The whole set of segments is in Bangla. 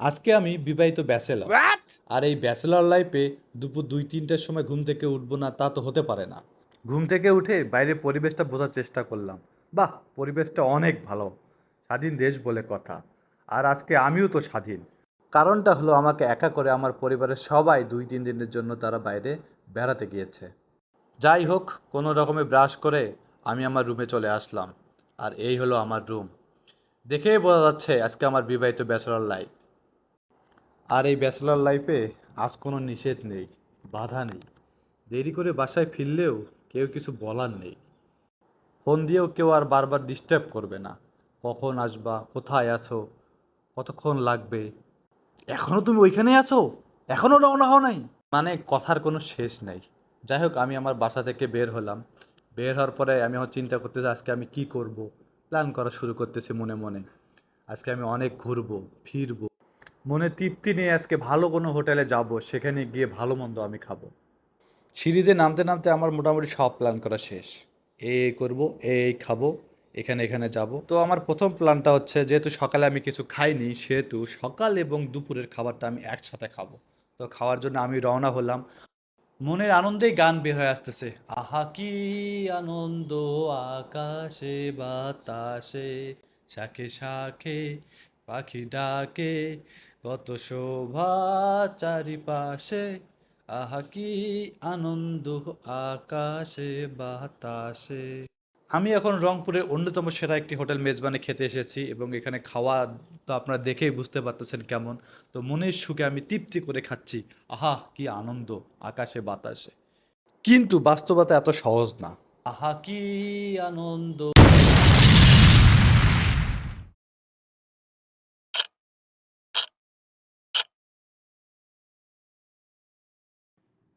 আজকে আমি বিবাহিত ব্যাচেলর। আর এই ব্যাচেলর লাইফে দুপুর দুই তিনটার সময় ঘুম থেকে উঠবো না তা তো হতে পারে না। ঘুম থেকে উঠে বাইরে পরিবেশটা বোঝার চেষ্টা করলাম। বাহ পরিবেশটা অনেক ভালো। স্বাধীন দেশ বলে কথা। আর আজকে আমিও তো স্বাধীন। কারণটা হলো আমাকে একা করে আমার পরিবারের সবাই দুই তিন দিনের জন্য তারা বাইরে বেড়াতে গিয়েছে। যাই হোক কোনো রকমে ব্রাশ করে আমি আমার রুমে চলে আসলাম। আর এই হলো আমার রুম। দেখেই বোঝা যাচ্ছে আজকে আমার বিবাহিত ব্যাচেলর লাইফ। আর এই ব্যাচেলর লাইফে আজ কোনো নিষেধ নেই, বাধা নেই। দেরি করে বাসায় ফিরলেও কেউ কিছু বলার নেই। ফোন দিয়েও কেউ আর বারবার ডিস্টার্ব করবে না। কখন আসবা, কোথায় আছো, কতক্ষণ লাগবে? এখনও তুমি ওইখানে আছো? এখনও রওনা হও নাই? মানে কথার কোনো শেষ নেই। যাই হোক, আমি আমার বাসা থেকে বের হলাম। বের হওয়ার পরে আমি আমার চিন্তা করতেছি, আজকে আমি কি করব? প্ল্যান করা শুরু করতেছি মনে মনে। আজকে আমি অনেক ঘুরবো, ফিরবো। মনে তৃপ্তি নিয়ে আজকে ভালো কোনো হোটেলে যাব, সেখানে গিয়ে ভালো মন্দ আমি খাব। সিঁড়িতে নামতে নামতে আমার মোটামুটি সব প্ল্যান করা শেষ। এই করব এই খাব, এখানে এখানে যাব। তো আমার প্রথম প্ল্যানটা হচ্ছে যেহেতু সকালে আমি কিছু খাইনি, সেহেতু সকাল এবং দুপুরের খাবারটা আমি একসাথে খাব। তো খাওয়ার জন্য আমি রওনা হলাম। মনের আনন্দেই গান বের হয়ে আসতেছে। আহা, কি আনন্দ আকাশে, বাতাসে, শাখে শাখে, পাখি ডাকে কত শোভা চারিপাশে, আহা কি আনন্দ আকাশে, বাতাসে। আমি এখন রংপুরের অন্যতম সেরা একটি হোটেল মেজবানে খেতে এসেছি এবং এখানে খাওয়া তো আপনারা দেখেই বুঝতে পারতেছেন কেমন। তো মনের সুখে আমি তৃপ্তি করে খাচ্ছি। আহা, কি আনন্দ, আকাশে, বাতাসে। কিন্তু বাস্তবতা এত সহজ না। আহা, কি আনন্দ।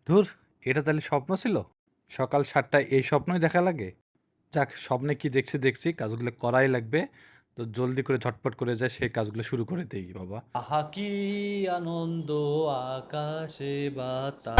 ধুর এটা তাহলে স্বপ্ন ছিল? সকাল সাতটায় এই স্বপ্নই দেখা লাগে? যাক স্বপ্নে কি দেখছি দেখছি কাজগুলো করাই লাগবে। তো জলদি করে ঝটপট করে যায় সেই কাজগুলো শুরু করে দেই বাবা। আহা কি আনন্দ আকাশে বাতাস।